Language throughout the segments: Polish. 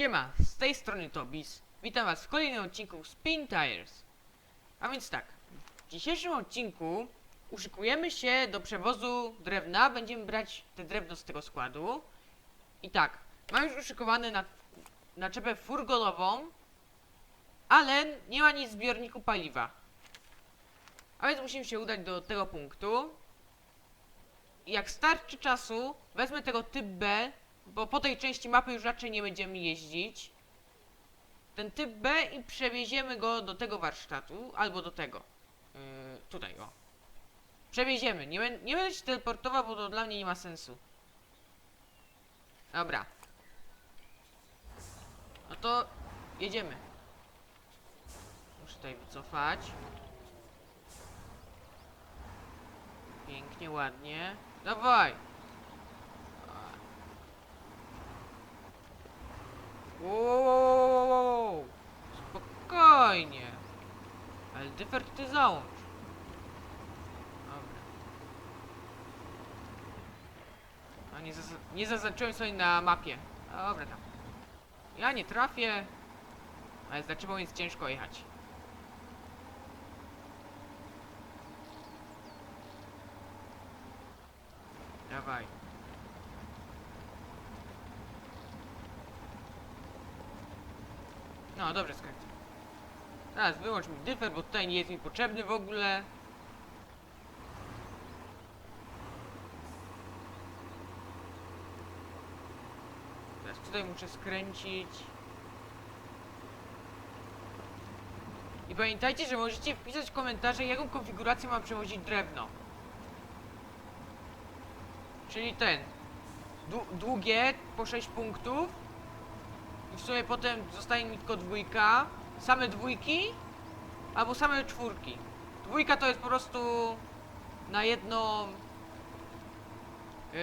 Siema, z tej strony Tobis. Witam was w kolejnym odcinku Spin Tires. A więc tak, w dzisiejszym odcinku uszykujemy się do przewozu drewna. Będziemy brać te drewno z tego składu. I tak, mam już uszykowane na, naczepę furgonową, ale nie ma nic w zbiorniku paliwa. A więc musimy się udać do tego punktu. I jak starczy czasu, wezmę tego typ B, bo po tej części mapy już raczej nie będziemy jeździć. Ten typ B i przewieziemy go do tego warsztatu, albo do tego. Yy, tutaj, o. Przewieziemy. Nie, nie będę się teleportował, bo to dla mnie nie ma sensu. Dobra. No to jedziemy. Muszę tutaj wycofać. Pięknie, ładnie. Dawaj! Wow, spokojnie. Ale dyfer ty załącz. Dobra. A nie, zaz nie zaznaczyłem sobie na mapie. Dobra tam. Ja nie trafię. Ale czym jest ciężko jechać. Dawaj. No dobrze, skręcę. Teraz wyłącz mi dyfer, bo tutaj nie jest mi potrzebny w ogóle. Teraz tutaj muszę skręcić. I pamiętajcie, że możecie wpisać w komentarze, jaką konfigurację mam przewozić drewno. Czyli ten. dłu- Długie po 6 punktów. W sumie potem zostaje mi tylko dwójka. Same dwójki. Albo same czwórki. Dwójka to jest po prostu na jedną. Yy,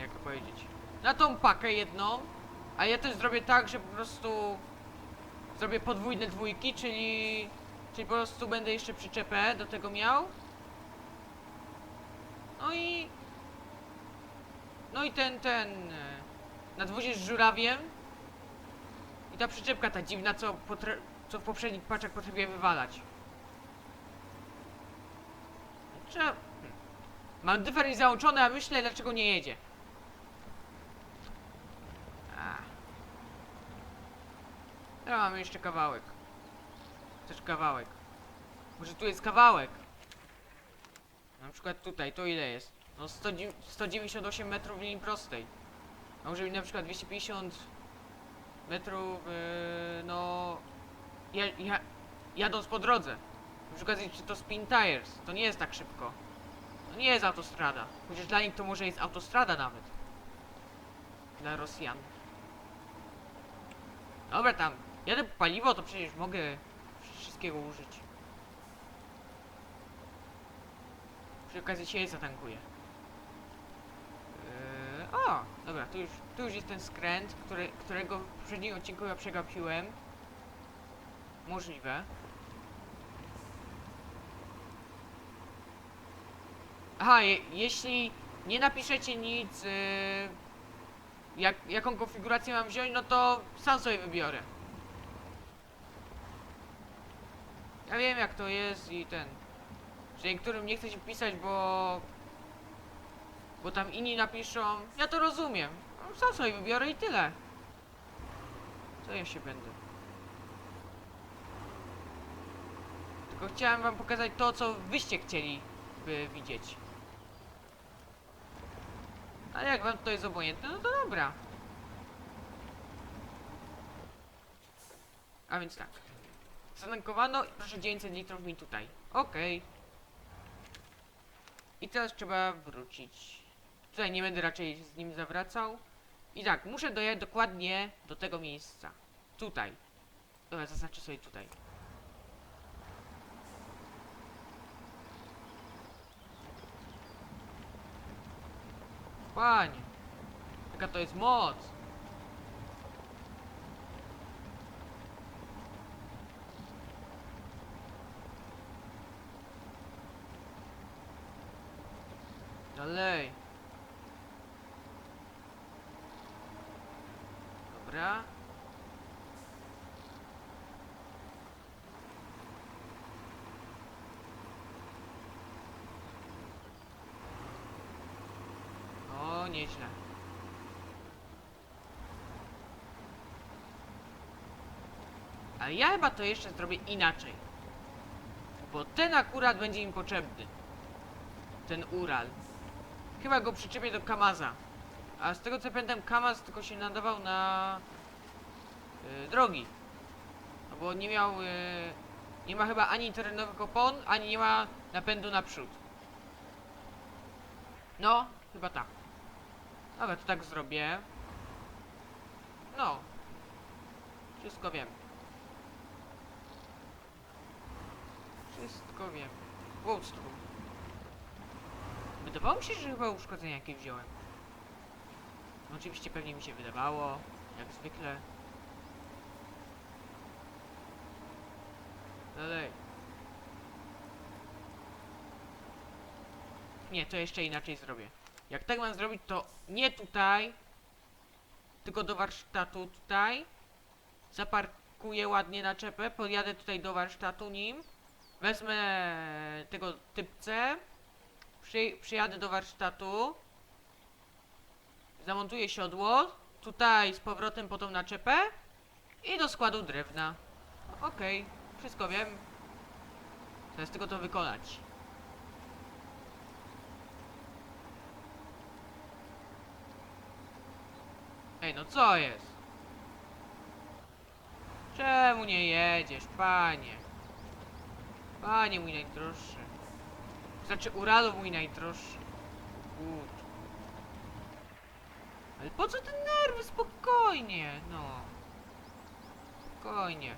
jak to powiedzieć? Na tą pakę jedną. A ja też zrobię tak, że po prostu zrobię podwójne dwójki, czyli. Czyli po prostu będę jeszcze przyczepę do tego miał. No i. No i ten, ten. Nadwozie z żurawiem. I ta przyczepka ta dziwna, co, co w poprzednich paczach potrafię wywalać. Trzeba... Mam dyfer załączony, a myślę, dlaczego nie jedzie. Teraz mamy jeszcze kawałek. Też kawałek. Może tu jest kawałek? Na przykład tutaj, to ile jest? No 100, 198 metrów linii prostej. A może być na przykład 250 metrów, yy, no... Ja, ja, jadąc po drodze. Na przykład jest to Spin Tires, to nie jest tak szybko. To nie jest autostrada. Chociaż dla nich to może jest autostrada nawet. Dla Rosjan. Dobra tam, jadę po paliwo, to przecież mogę wszystkiego użyć. Przy okazji się zatankuję. Dobra, tu już, tu już jest ten skręt, który, którego w poprzednim odcinku ja przegapiłem. Możliwe. Aha, je, jeśli nie napiszecie nic, yy, jak, jaką konfigurację mam wziąć, no to sam sobie wybiorę. Ja wiem jak to jest i ten. Że niektórym nie chce się pisać, bo bo tam inni napiszą, ja to rozumiem. No, Sam sobie wybiorę i tyle. Co ja się będę. Tylko chciałem wam pokazać to, co wyście chcieli by widzieć. Ale jak wam to jest obojętne, no to dobra. A więc tak. Zatankowano proszę 900 litrów mi tutaj. Okej. I teraz trzeba wrócić. Tutaj nie będę raczej z nim zawracał. I tak, muszę dojechać dokładnie do tego miejsca. Tutaj. Dobra, zaznaczę sobie tutaj. Panie. Jaka to jest moc. Dalej. Dobra. O, nieźle. Ale ja chyba to jeszcze zrobię inaczej. Bo ten akurat będzie im potrzebny. Ten Ural. Chyba go przyczepię do Kamaza. A z tego co pamiętam, Kamaz tylko się nadawał na y, drogi. No bo nie miał. Y, nie ma chyba ani terenowych opon, ani nie ma napędu naprzód. No, chyba tak. Dobra, to tak zrobię. No. Wszystko wiem. Wszystko wiem. Głupstwo. Wydawało mi się, że chyba uszkodzenia jakieś wziąłem. No oczywiście pewnie mi się wydawało, jak zwykle. Dalej. Nie, to jeszcze inaczej zrobię. Jak tak mam zrobić, to nie tutaj, tylko do warsztatu tutaj. Zaparkuję ładnie naczepę, podjadę tutaj do warsztatu nim. Wezmę tego typce. Przy, przyjadę do warsztatu. Zamontuję siodło. Tutaj z powrotem po tą naczepę. I do składu drewna. Okej, wszystko wiem. Teraz tylko to wykonać. Ej, no co jest? Czemu nie jedziesz, panie? Panie mój najdroższy. Znaczy Uralu mój najdroższy. Gut. Ale po co te nerwy? Spokojnie, no. Spokojnie.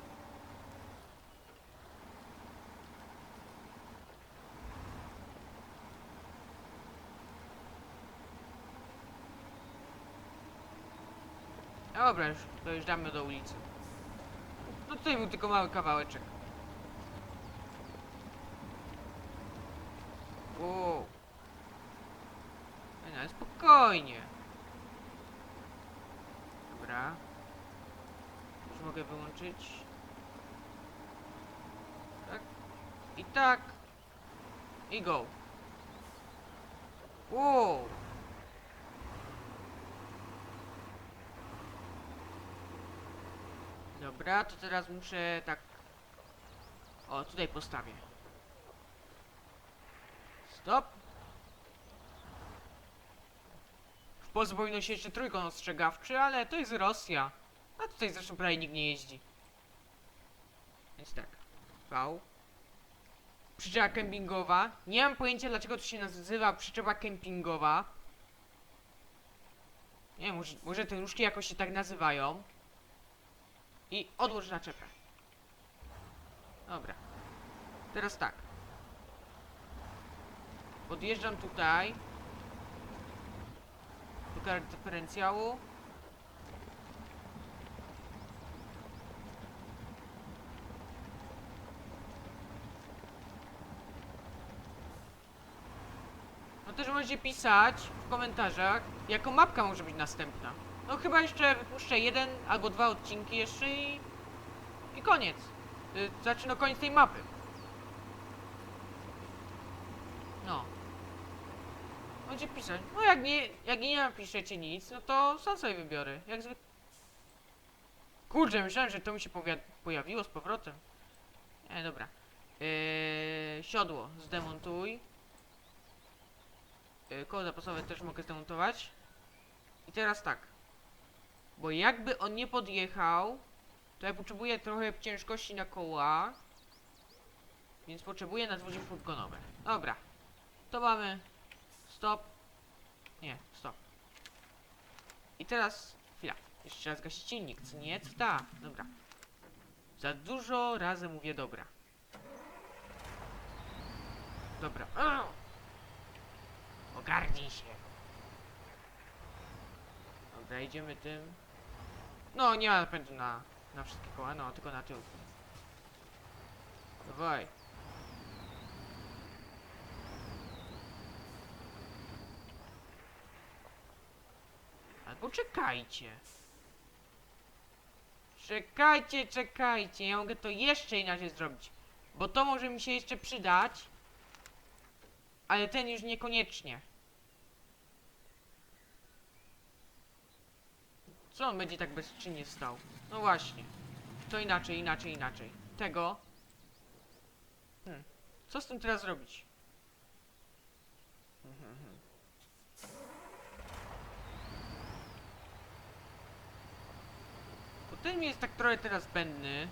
Dobra, już dojeżdżamy do ulicy. No tutaj był tylko mały kawałeczek. Wow. No, spokojnie. Dobra. Już mogę wyłączyć. Tak. I tak. I go. Wow. Dobra, to teraz muszę tak... O, tutaj postawię. Stop. W Polsce powinno jeszcze trójkąt ostrzegawczy, ale to jest Rosja. A tutaj zresztą prawie nikt nie jeździ. Więc tak. V. Przyczepa kempingowa. Nie mam pojęcia dlaczego to się nazywa przyczepa kempingowa. Nie wiem, może, może te nóżki jakoś się tak nazywają. I odłóż naczepę. Dobra. Teraz tak. Podjeżdżam tutaj. Do kart dyferencjału. Też możecie pisać w komentarzach, jaką mapka może być następna. No chyba jeszcze wypuszczę jeden albo dwa odcinki jeszcze i... I koniec. Y, Znaczy no koniec tej mapy. No. Będzie pisać. No jak nie, jak nie napiszecie nic, no to sam sobie wybiorę. Jak zwykle. Kurczę, myślałem, że to mi się pojawiło z powrotem. Nie, dobra. Yy, siodło zdemontuj. Yy, koło zapasowe też mogę zdemontować. I teraz tak. Bo jakby on nie podjechał, to ja potrzebuję trochę ciężkości na koła. Więc potrzebuję nadwozie furgonowe. Dobra. To mamy. Stop. Nie, stop. I teraz. Chwila. Jeszcze raz gasić silnik, co nie? Co ta? Dobra. Za dużo razy mówię dobra. Dobra. Au! Ogarnij się. Dobra, idziemy tym. No, nie ma napędu na, na wszystkie koła, no, tylko na tył. Dawaj. Albo czekajcie. Czekajcie, czekajcie, ja mogę to jeszcze inaczej zrobić. Bo to może mi się jeszcze przydać. Ale ten już niekoniecznie. Co on będzie tak bezczynnie stał? No właśnie. To inaczej, inaczej, inaczej. Tego. Hmm. Co z tym teraz mhm. Bo ten mi jest tak trochę teraz zbędny.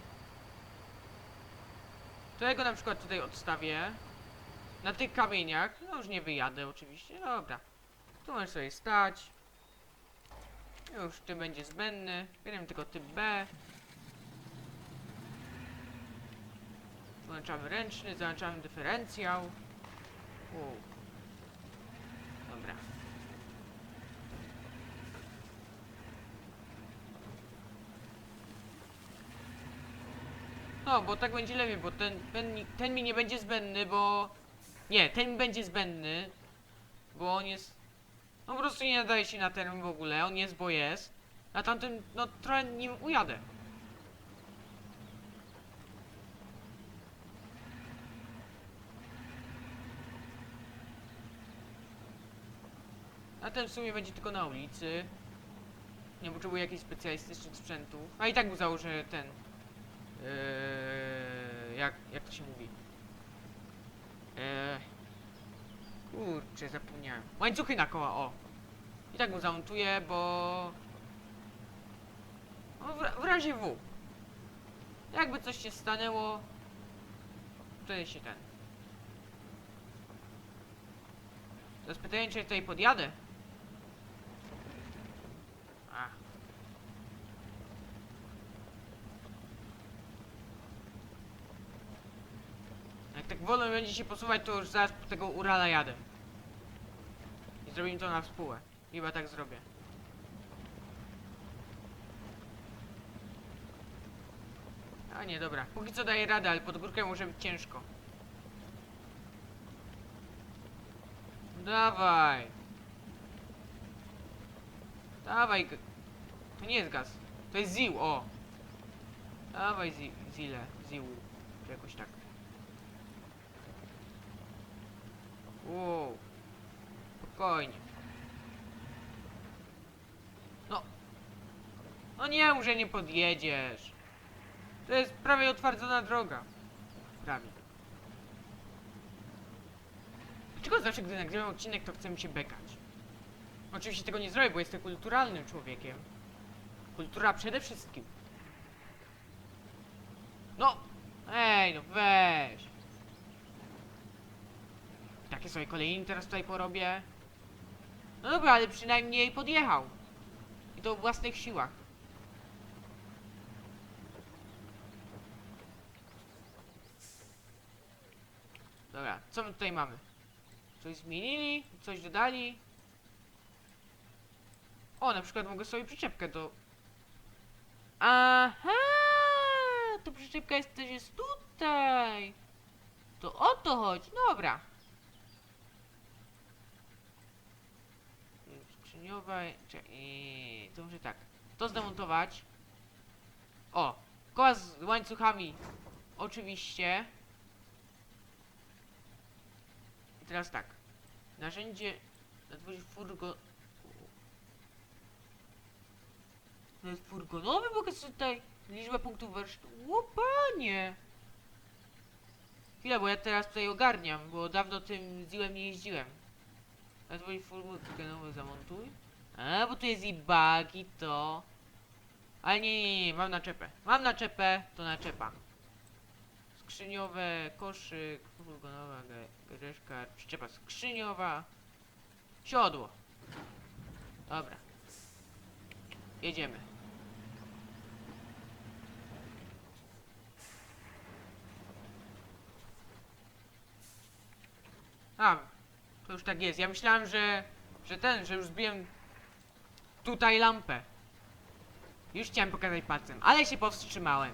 To ja go na przykład tutaj odstawię. Na tych kamieniach. No już nie wyjadę oczywiście. Dobra. Tu możesz sobie stać. Już ty będzie zbędny. Bierzemy tylko typ B. Włączamy ręczny, załączamy dyferencjał. U. Dobra. No, bo tak będzie lepiej, bo ten, ten, ten mi nie będzie zbędny, bo... Nie, ten będzie zbędny, bo on jest... No po prostu nie nadaje się na ten w ogóle, on jest, bo jest. A tamtym, no trochę nim ujadę. A ten w sumie będzie tylko na ulicy. Nie potrzebuję jakichś specjalistycznych sprzętów. A i tak mu założę ten. Eee, jak, jak to się mówi? Eee, kurczę, zapomniałem. Łańcuchy na koła, o. I tak mu zamontuję, bo... No, w, w razie W. Jakby coś się stanęło, wtedy się ten. Teraz pytanie, czy tutaj podjadę? A. Będzie się posuwać, to już zaraz po tego Urala jadę. I zrobimy to na współę. Chyba tak zrobię. A nie, dobra. Póki co daję radę, ale pod górkę może być ciężko. Dawaj. Dawaj. To nie jest gaz. To jest ził, o. Dawaj zi zile, ziłu. Jakoś tak. Wow. Spokojnie. No. No nie, może nie podjedziesz. To jest prawie utwardzona droga. Prawie. Dlaczego zawsze, gdy nagrywam odcinek, to chce mi się bekać? Oczywiście tego nie zrobię, bo jestem kulturalnym człowiekiem. Kultura przede wszystkim. No! Ej, no weź! Takie sobie kolejny teraz tutaj porobię. No dobra, ale przynajmniej podjechał. I to o własnych siłach. Dobra, co my tutaj mamy? Coś zmienili? Coś dodali? O, na przykład mogę sobie przyczepkę do... Aha! To przyczepka jest też jest tutaj! To o to chodzi, dobra. Skrzyniowa... Czekaj, to może tak. To zdemontować. O! Koła z łańcuchami. Oczywiście. I teraz tak. Narzędzie na dworze furgo... To jest furgonowy, sobie tutaj liczbę punktów warsztatu. Łopanie! Chwila, bo ja teraz tutaj ogarniam, bo dawno tym ziłem nie jeździłem. Na dworze furgonowy zamontuj. A, bo tu jest i bug, i to. Ale nie, nie, nie, mam naczepę. Mam naczepę, to naczepa. Skrzyniowe, koszyk, furgonowa, greszka, przyczepa skrzyniowa. Siodło. Dobra. Jedziemy. A, to już tak jest. Ja myślałem, że, że ten, że już zbiłem tutaj lampę. Już chciałem pokazać palcem, ale się powstrzymałem.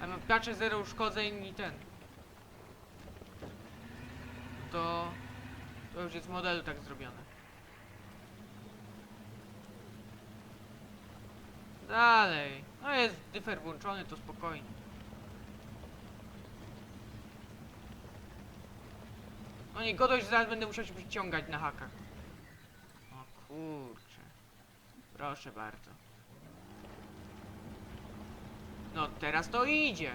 A mam patrzę zero uszkodzeń i ten. To, to już jest w modelu tak zrobione. Dalej. No jest dyfer włączony, to spokojnie. No nie godość, że zaraz będę musiał się przyciągać na hakach. O kurczę. Proszę bardzo. No teraz to idzie.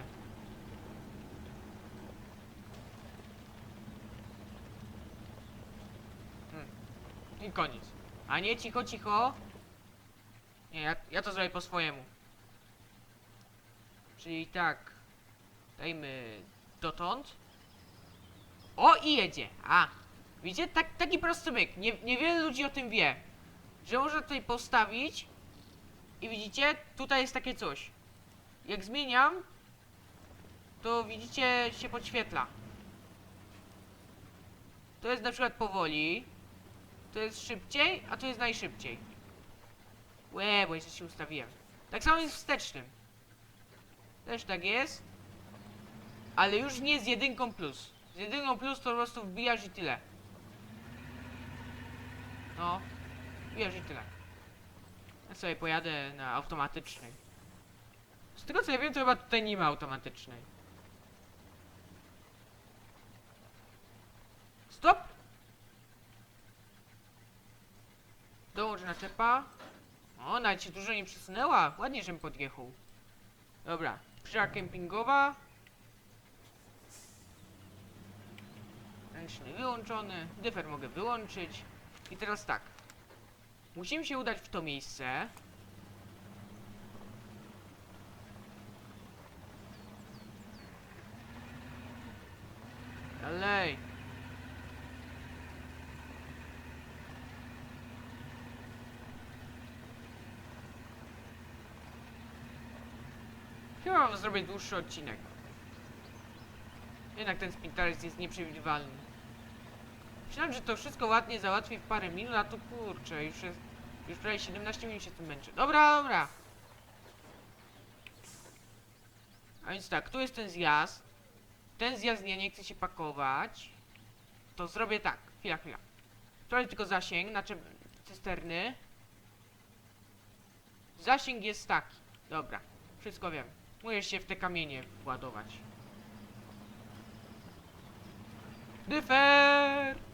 Hmm. I koniec. A nie cicho, cicho. Nie, ja, ja to zrobię po swojemu. Czyli tak. Dajmy dotąd. O i jedzie. A. Widzicie? Tak, taki prosty myk. Nie, niewiele ludzi o tym wie. Że można tutaj postawić. I widzicie? Tutaj jest takie coś. Jak zmieniam. To widzicie się podświetla. To jest na przykład powoli. To jest szybciej, a to jest najszybciej. Łe, bo jeszcze się ustawiłem. Tak samo jest wstecznym. Też tak jest. Ale już nie z jedynką plus. Z jedynką plus to po prostu wbijasz i tyle. No. Wbijasz i tyle. Ja sobie pojadę na automatycznej. Z tego co ja wiem, to chyba tutaj nie ma automatycznej. Stop! Dołącz naczepa. O, nawet się dużo nie przesunęła. Ładnie, żebym podjechał. Dobra, przyja kempingowa. Wyłączony. Dyfer mogę wyłączyć. I teraz tak. Musimy się udać w to miejsce. Dalej. Chyba mam zrobić dłuższy odcinek. Jednak ten Spintaris jest nieprzewidywalny. Myślałem, że to wszystko ładnie załatwi w parę minut, a tu kurczę, już jest... Już prawie 17 minut się tym męczę. Dobra, dobra. A więc tak, tu jest ten zjazd. Ten zjazd ja nie chce się pakować. To zrobię tak. Chwila, chwila. Trochę tylko zasięg, znaczy cysterny. Zasięg jest taki. Dobra, wszystko wiem. Musisz się w te kamienie władować. Dyfer!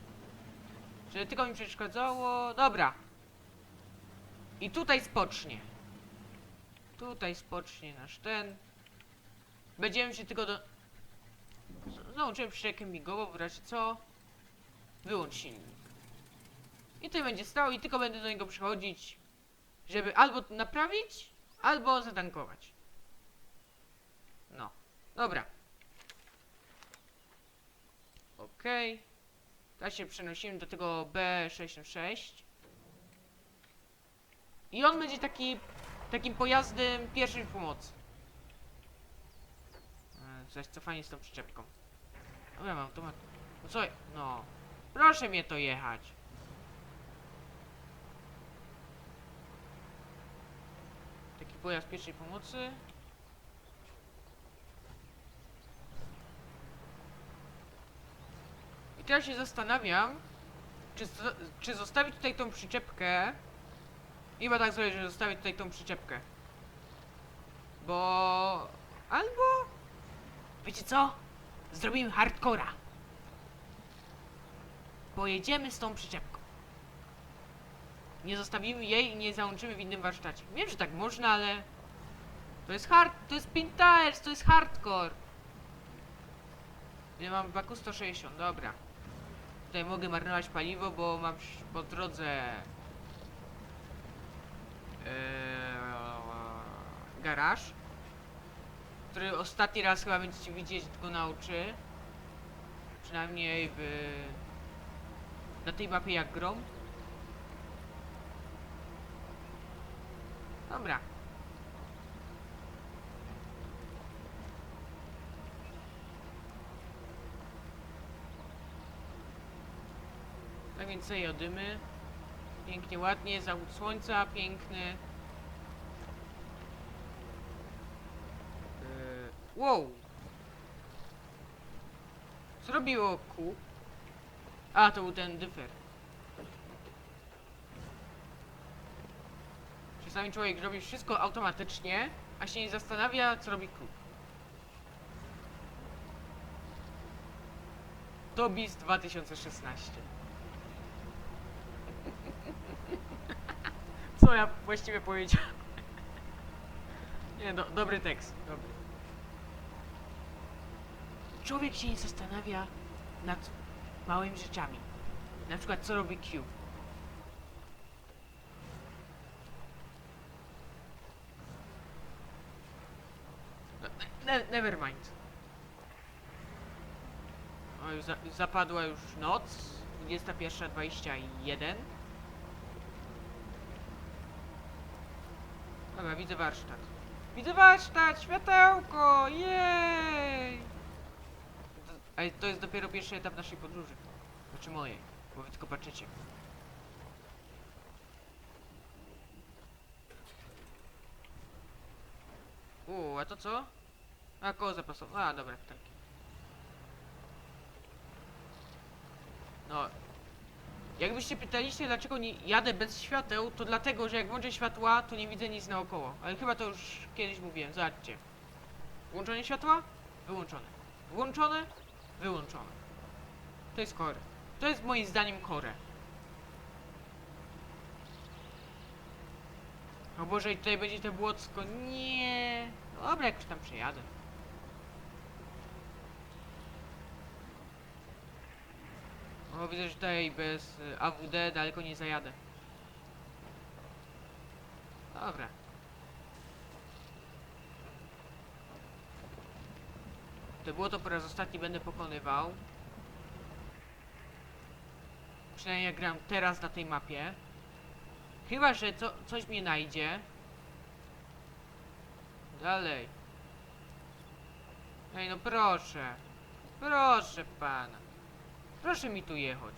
Żeby tylko mi przeszkadzało. Dobra. I tutaj spocznie. Tutaj spocznie nasz ten. Będziemy się tylko do... Załączyłem przyciek migowo, w razie co? Wyłącz silnik. I tutaj będzie stał i tylko będę do niego przychodzić, żeby albo naprawić, albo zatankować. No. Dobra. Okej. Teraz się przenosimy do tego B66. I on będzie taki, takim pojazdem pierwszej pomocy. E, Zaś cofanie z tą przyczepką. Dobra, mam automat. No co? No. Proszę mnie to jechać. Taki pojazd pierwszej pomocy. Teraz się zastanawiam, czy, czy zostawić tutaj tą przyczepkę. I chyba tak zrobię, że zostawię tutaj tą przyczepkę. Bo... Albo... Wiecie co? Zrobimy hardcora. Pojedziemy z tą przyczepką. Nie zostawimy jej i nie załączymy w innym warsztacie. Wiem, że tak można, ale... To jest hard... To jest Pintaers, to jest hardcore. Ja mam baku 160, dobra. Tutaj mogę marnować paliwo, bo mam po drodze... Eee, garaż. Który ostatni raz chyba będziecie widzieć tylko na oczy. Przynajmniej w... Na tej mapie jak grom. Dobra. Więc sobie jodymy. Pięknie, ładnie, zachód słońca, piękny. Yy, wow! Zrobiło ku. A, to był ten dyfer. Czasami człowiek robi wszystko automatycznie, a się nie zastanawia, co robi kruk. To BIS 2016. Co ja właściwie powiedziałem? Nie, do, dobry tekst, dobry. Człowiek się nie zastanawia nad małymi rzeczami. Na przykład, co robi Q. No, Ne never mind. O, już za zapadła już noc. 21.21. Dobra, widzę warsztat. Widzę warsztat! Światełko! Jej! Ale to jest dopiero pierwszy etap naszej podróży. Znaczy mojej, bo wy tylko patrzycie. Uuu, a to co? A, koło zapasowe. A, dobra, tak. No. Jakbyście pytaliście, dlaczego nie jadę bez świateł, to dlatego, że jak włączę światła, to nie widzę nic naokoło. Ale chyba to już kiedyś mówiłem, zobaczcie. Włączone światła? Wyłączone. Włączone? Wyłączone. To jest core. To jest moim zdaniem core. O Boże, i tutaj będzie te błocko. Nie. Dobra, jak już tam przejadę. O, widzę, że tutaj bez y, AWD daleko nie zajadę. Dobra. To było to po raz ostatni będę pokonywał. Przynajmniej jak gram teraz na tej mapie. Chyba, że co, coś mnie najdzie. Dalej. Ej, no proszę. Proszę pana. Proszę mi tu jechać.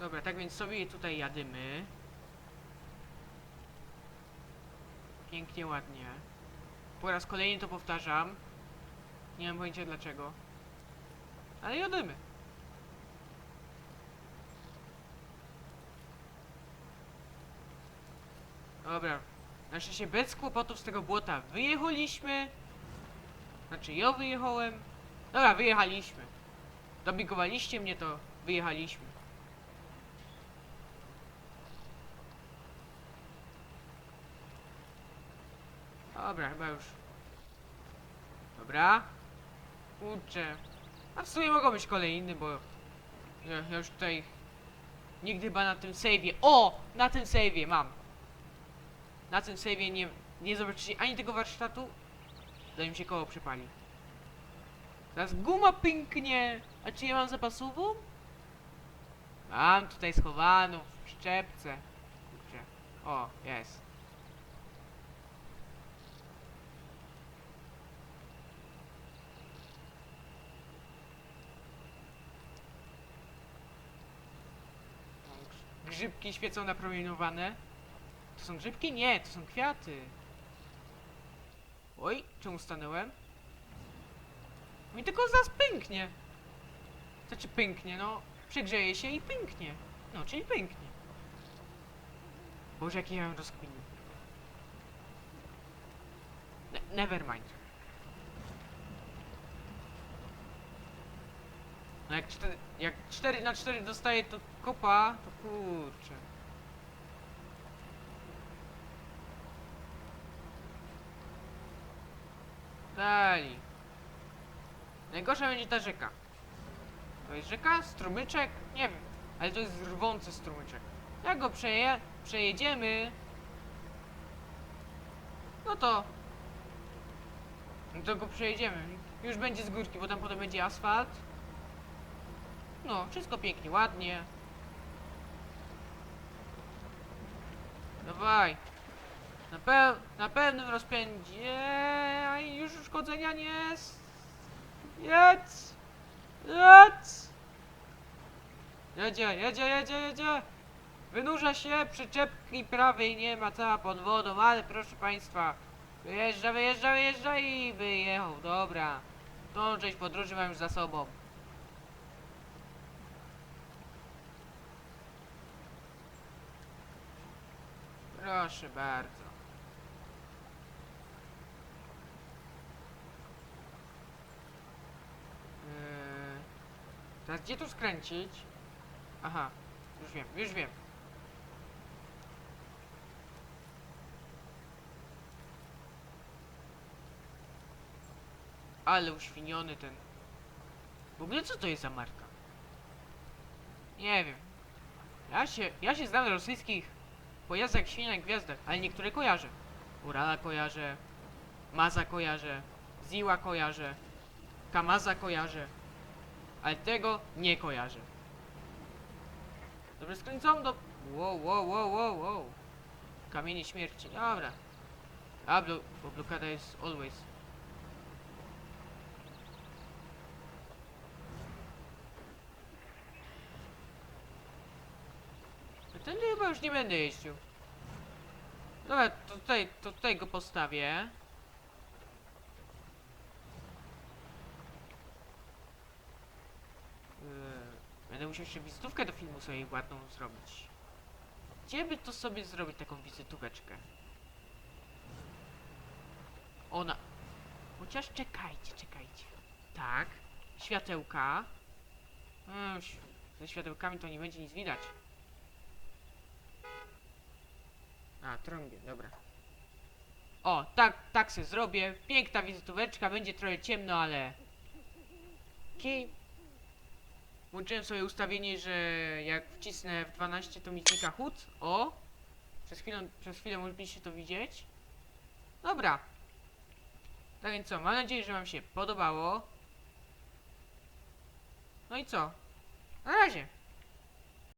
Dobra, tak więc sobie tutaj jadymy. Pięknie, ładnie. Po raz kolejny to powtarzam. Nie mam pojęcia dlaczego. Ale jadymy. Dobra. Na szczęście bez kłopotów z tego błota wyjechaliśmy. Znaczy ja wyjechałem. Dobra, wyjechaliśmy. Dobigowaliście mnie, to wyjechaliśmy. Dobra, chyba już. Dobra. Kurczę. A w sumie mogą być kolejny, bo ja, ja już tutaj nigdy chyba na tym save'ie. O! Na tym save'ie mam. Na tym save'ie nie, nie zobaczycie ani tego warsztatu, zanim się koło przypali. Teraz guma pięknie. A czy ja mam zapasową? Mam tutaj schowaną w szczepce. Kurczę. O, jest. Grzybki świecą napromieniowane. To są grzybki? Nie, to są kwiaty. Oj, czemu stanąłem? Mi tylko zaraz pęknie. Znaczy pęknie, no. Przegrzeje się i pęknie. No, czyli pęknie. Boże, jakie ja ją rozkminił. Ne never mind. No jak 4, jak 4 na 4 dostaje to kopa, to kurczę. Dali. Najgorsza będzie ta rzeka. To jest rzeka? Strumyczek? Nie wiem. Ale to jest rwący strumyczek. Jak go przeje przejedziemy, no to... No to go przejedziemy. Już będzie z górki, bo tam potem będzie asfalt. No, wszystko pięknie, ładnie. Dawaj. Na, pe na pewnym rozpędzie. A już uszkodzenia nie jest. Jedz! Jedz! Jedzie, jedzie, jedzie, jedzie! Wynurza się, przyczepki prawej nie ma, cała pod wodą, ale proszę państwa. Wyjeżdża, wyjeżdża, wyjeżdża i wyjechał, dobra. Tą część podróży mam już za sobą. Proszę bardzo. Eee, teraz gdzie tu skręcić? Aha, już wiem, już wiem. Ale uświniony ten. W ogóle co to jest za marka? Nie wiem. Ja się, ja się znam na rosyjskich pojazdach świnia i gwiazdach, ale niektóre kojarzę. Urala kojarzę, Maza kojarzę, Ziła kojarzę, Kamaza kojarzę, ale tego nie kojarzę. Dobrze, skręcam do... Wow, wow, wow, wow, wow. Kamienie śmierci, dobra. A, blo blokada jest always. Już nie będę jeździł. Dobra, to tutaj, to tutaj go postawię. Yy, Będę musiał jeszcze wizytówkę do filmu sobie ładną zrobić. Gdzie by to sobie zrobić taką wizytóweczkę? Ona... Chociaż czekajcie, czekajcie. Tak. Światełka. Już ze światełkami to nie będzie nic widać. A, trąbię, dobra. O, tak, tak se zrobię. Piękna wizytóweczka, będzie trochę ciemno, ale... Okej. Włączyłem sobie ustawienie, że jak wcisnę w 12 to mi znika HUD. O! Przez chwilę, przez chwilę mogliście to widzieć. Dobra. Tak więc co, mam nadzieję, że wam się podobało. No i co? Na razie.